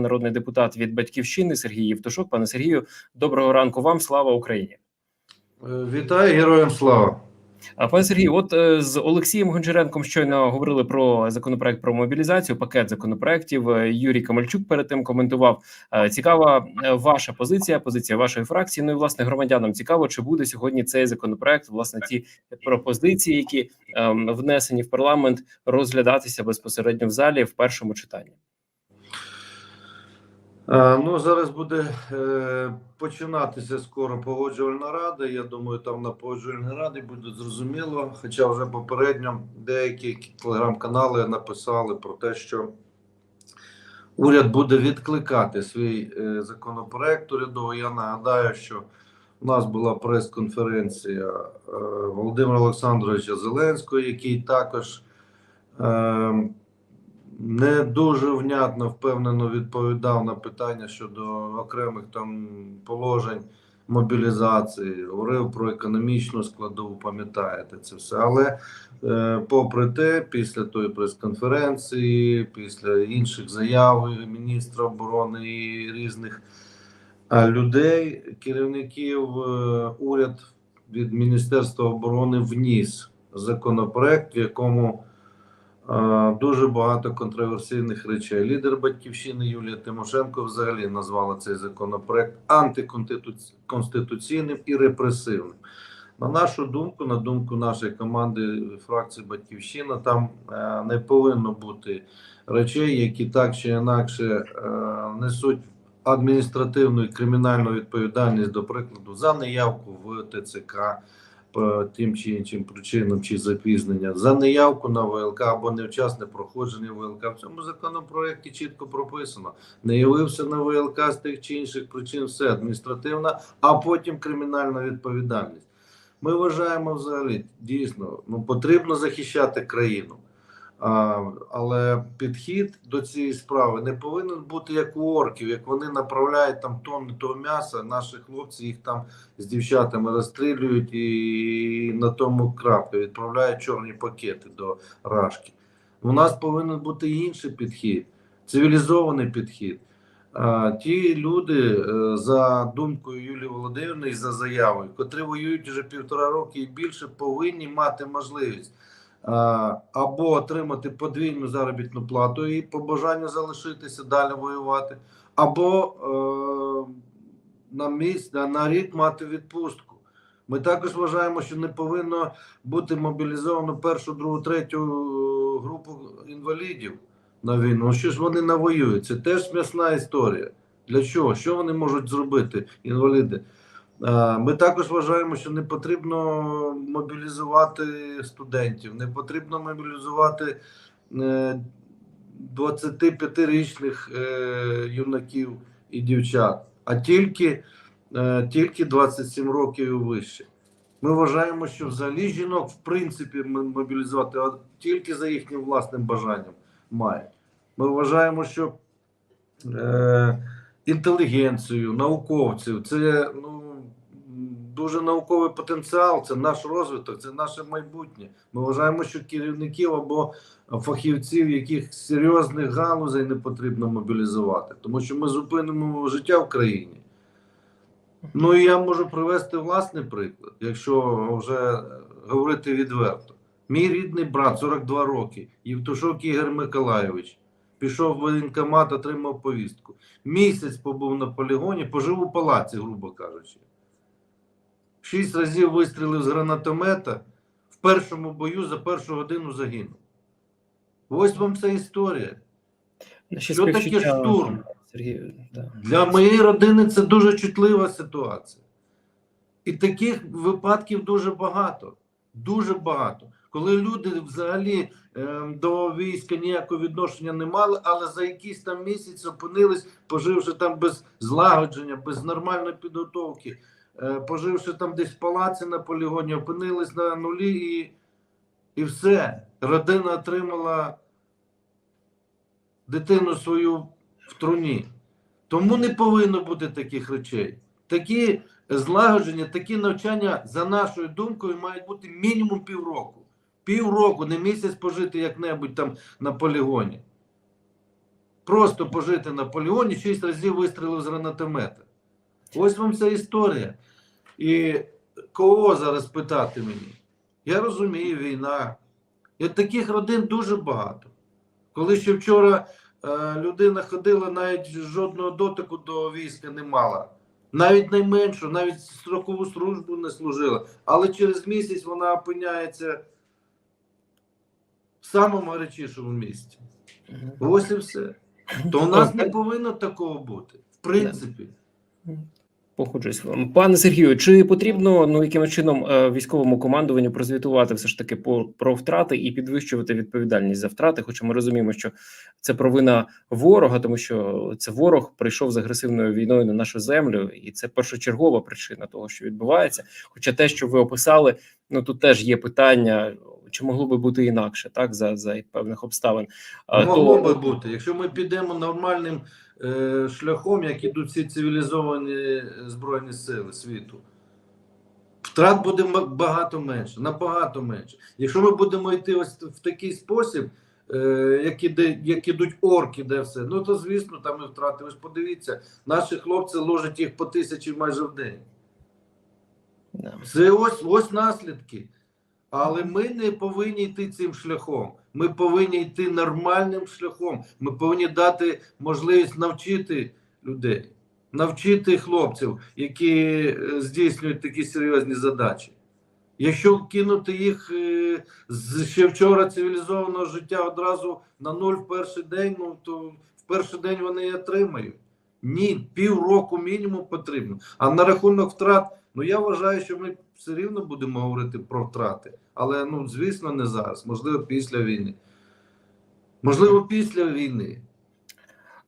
народний депутат від батьківщини Сергій Євтушок. Пане Сергію, доброго ранку вам. Слава Україні. Е, Вітаю героям слава. А пане Сергію, от е, з Олексієм Гончаренком щойно говорили про законопроект про мобілізацію, пакет законопроектів. Е, Юрій Камальчук перед тим коментував. Цікава ваша позиція, позиція вашої фракції. Ну і власне громадянам цікаво, чи буде сьогодні цей законопроект, власне, ті пропозиції, які ем, внесені в парламент, розглядатися безпосередньо в залі в першому читанні. Е, Ну, зараз буде е, починатися скоро погоджувальна рада. Я думаю, там на погоджувальній раді буде зрозуміло. Хоча вже попередньо деякі телеграм-канали написали про те, що уряд буде відкликати свій е, законопроект урядовий. Я нагадаю, що у нас була прес-конференція Володимира Олександровича Зеленського, який також. Не дуже внятно впевнено відповідав на питання щодо окремих там положень мобілізації, говорив про економічну складову, пам'ятаєте це все. Але е, попри те, після тої прес-конференції, після інших заяв міністра оборони і різних е, людей, керівників, е, уряд від Міністерства оборони вніс законопроект, в якому Дуже багато контроверсійних речей. Лідер батьківщини Юлія Тимошенко взагалі назвала цей законопроект антиконституційним і репресивним. На нашу думку, на думку нашої команди фракції Батьківщина, там е, не повинно бути речей, які так чи інакше е, несуть адміністративну і кримінальну відповідальність, до прикладу, за неявку в ТЦК тим чи іншим причинам чи запізнення за неявку на ВЛК або невчасне проходження ВЛК. В цьому законопроекті чітко прописано. Не явився на ВЛК з тих чи інших причин, все адміністративна, а потім кримінальна відповідальність. Ми вважаємо взагалі дійсно ну, потрібно захищати країну. Але підхід до цієї справи не повинен бути як у орків, як вони направляють там тонни того м'яса, наші хлопці їх там з дівчатами розстрілюють і на тому крапки відправляють чорні пакети до рашки. У нас повинен бути інший підхід, цивілізований підхід. Ті люди, е, за думкою Юлії Володимирівни і за заявою, котрі воюють вже півтора роки і більше, повинні мати можливість або отримати подвійну заробітну плату і по бажанню залишитися далі воювати, або е, на місць на, на рік мати відпустку. Ми також вважаємо, що не повинно бути мобілізовано першу, другу, третю е, групу інвалідів на війну. Ну, Що ж вони навоюють? Це теж смісна історія. Для чого? Що вони можуть зробити, інваліди? Е, Ми також вважаємо, що не потрібно мобілізувати студентів, не потрібно мобілізувати е, 25-річних е, юнаків і дівчат, а тільки, е, тільки 27 років і вище. Ми вважаємо, що взагалі жінок в принципі мобілізувати а тільки за їхнім власним бажанням мають. Ми вважаємо, що е, інтелігенцію, науковців це ну, дуже науковий потенціал, це наш розвиток, це наше майбутнє. Ми вважаємо, що керівників або фахівців яких серйозних галузей не потрібно мобілізувати, тому що ми зупинимо життя в країні. Ну і я можу привести власний приклад, якщо вже говорити відверто. Мій рідний брат, 42 роки, Євтушок Ігор Миколайович, пішов в воєнкомат, отримав повістку. Місяць побув на полігоні, пожив у палаці, грубо кажучи. Шість разів вистрілив з гранатомета, в першому бою за першу годину загинув. Ось вам ця історія. Що таке штурм? Сергію, да. Для моєї родини це дуже чутлива ситуація. І таких випадків дуже багато. Дуже багато. Коли люди взагалі е, до війська ніякого відношення не мали, але за якийсь там місяць опинились, поживши там без злагодження, без нормальної підготовки, поживши там десь в палаці на полігоні, опинились на нулі і, і все. Родина отримала дитину свою в труні. Тому не повинно бути таких речей. Такі злагодження, такі навчання, за нашою думкою, мають бути мінімум півроку. Півроку, не місяць пожити як-небудь там на полігоні. просто пожити на полігоні, шість разів вистрілив з гранатомета. Ось вам ця історія. І кого зараз питати мені? Я розумію, війна. І от таких родин дуже багато. Коли ще вчора е, людина ходила, навіть жодного дотику до війська не мала. Навіть найменшу, навіть строкову службу не служила. Але через місяць вона опиняється в самому гарячішому місці. Ось і все. То у нас не повинно такого бути. В принципі. Погоджуюсь. Пане Сергію, чи потрібно ну якимось чином е, військовому командуванню прозвітувати все ж таки по про втрати і підвищувати відповідальність за втрати? Хоча ми розуміємо, що це провина ворога, тому що це ворог прийшов з агресивною війною на нашу землю, і це першочергова причина того, що відбувається. Хоча те, що ви описали, ну тут теж є питання. Чи могло би бути інакше, так за за певних обставин? Могло то- би бути. Якщо ми підемо нормальним е, шляхом, як ідуть всі цивілізовані е, збройні сили світу, втрат буде багато менше, набагато менше. Якщо ми будемо йти ось в такий спосіб, е, як, іде, як ідуть орки, де все, ну то звісно, там і втрати. Ви ж подивіться, наші хлопці ложать їх по тисячі майже в день. Це ось ось наслідки. Але ми не повинні йти цим шляхом. Ми повинні йти нормальним шляхом. Ми повинні дати можливість навчити людей, навчити хлопців, які е, здійснюють такі серйозні задачі. Якщо кинути їх е, з ще вчора цивілізованого життя одразу на нуль в перший день, ну то в перший день вони і отримають. Ні, півроку мінімум потрібно. А на рахунок втрат, ну я вважаю, що ми все рівно будемо говорити про втрати. Але ну, звісно, не зараз. Можливо, після війни. Можливо, після війни.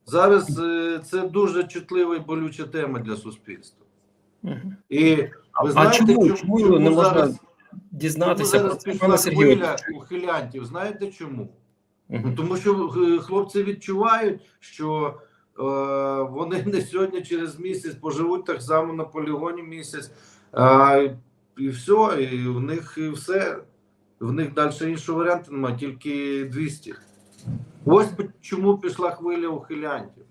Зараз е, це дуже чутлива і болюча тема для суспільства. І ви А знаєте, чому, чому, чому чому не можна зараз, чому дізнатися про зараз це, пішла хвиля ухилянтів? Знаєте чому? Ну, Тому що е, хлопці відчувають, що вони не сьогодні через місяць поживуть так само на полігоні місяць, а, і все, і в них і все. В них далі іншого варіанту немає, тільки 200. Ось чому пішла хвиля ухилянтів.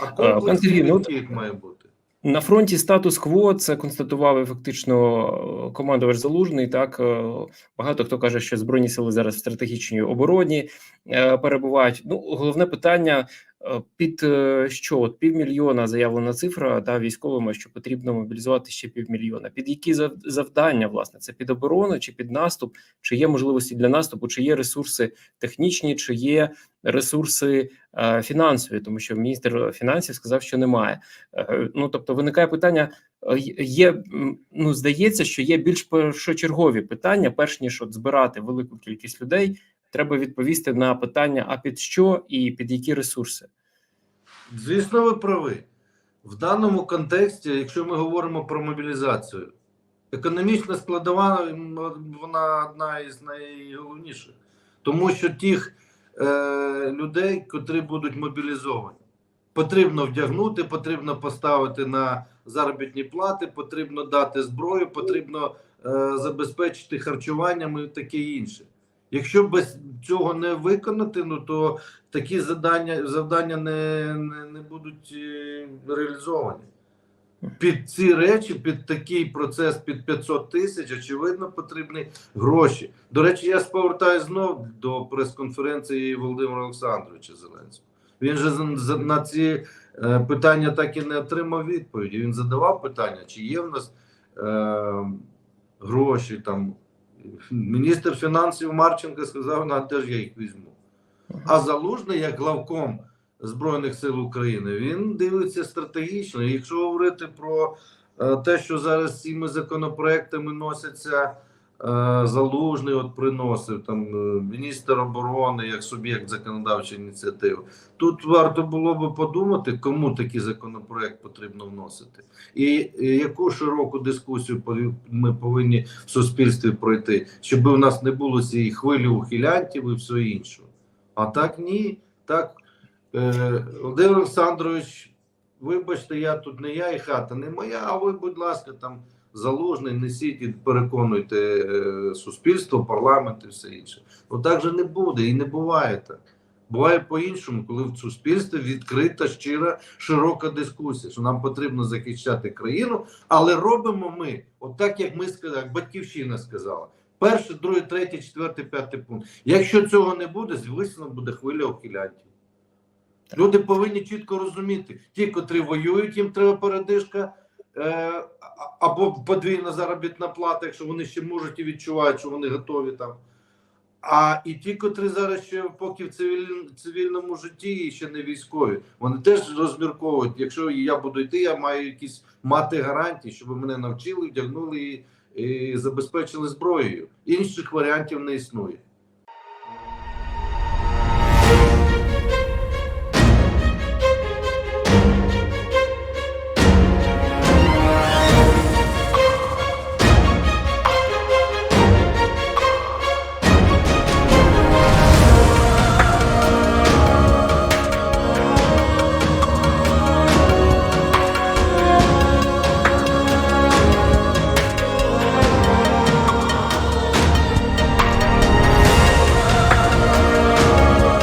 А комплекс Сергій, ну, має бути. На фронті статус-кво це констатував фактично е, командувач Залужний. Так е, багато хто каже, що збройні сили зараз в стратегічній обороні е, перебувають. Ну головне питання е, під е, що от півмільйона заявлена цифра та військовими, що потрібно мобілізувати ще півмільйона. Під які зав- завдання власне це під оборону чи під наступ? Чи є можливості для наступу? Чи є ресурси технічні, чи є ресурси е, фінансові? Тому що міністр фінансів сказав, що немає. Е, Ну тобто виникає питання: е, є ну здається, що є більш першочергові питання, перш ніж от збирати велику кількість людей. Треба відповісти на питання: а під що і під які ресурси? Звісно, ви праві. В даному контексті, якщо ми говоримо про мобілізацію, економічна складова вона одна із найголовніших. Тому що тих е, людей, котрі будуть мобілізовані, потрібно вдягнути, потрібно поставити на заробітні плати, потрібно дати зброю, потрібно е, забезпечити харчуванням і таке інше. Якщо без цього не виконати, ну то такі завдання, завдання не, не, не будуть е, реалізовані. Під ці речі, під такий процес під 500 тисяч, очевидно, потрібні гроші. До речі, я повертаюся знов до прес-конференції Володимира Олександровича Зеленського. Він же на ці е, питання так і не отримав відповіді. Він задавав питання, чи є в нас е, гроші там. Міністр фінансів Марченко сказав, на теж я їх візьму. А залужний, як главком Збройних сил України, він дивиться стратегічно. Якщо говорити про е, те, що зараз цими законопроектами носяться, залужний от приносив там е, міністр оборони як суб'єкт законодавчої ініціативи. Тут варто було би подумати, кому такий законопроект потрібно вносити, і, е, яку широку дискусію ми повинні в суспільстві пройти, щоб у нас не було цієї хвилі ухилянтів і все інше. А так ні. Так, е, Володимир Олександрович, вибачте, я тут не я і хата не моя, а ви, будь ласка, там залужний, несіть і переконуйте е, суспільство, парламент і все інше. Ну так же не буде і не буває так. Буває по-іншому, коли в суспільстві відкрита, щира, широка дискусія, що нам потрібно захищати країну, але робимо ми, от як ми сказали, як батьківщина сказала. Перший, другий, третій, четвертий, п'ятий пункт. Якщо цього не буде, звісно, буде хвиля ухилянтів. Люди повинні чітко розуміти, ті, котрі воюють, їм треба передишка або подвійна заробітна плата, якщо вони ще можуть і відчувають, що вони готові там. А і ті, котрі зараз ще поки в цивіль- цивільному житті і ще не військові, вони теж розмірковують. Якщо я буду йти, я маю якісь мати гарантії, щоб мене навчили, вдягнули і, і забезпечили зброєю. Інших варіантів не існує.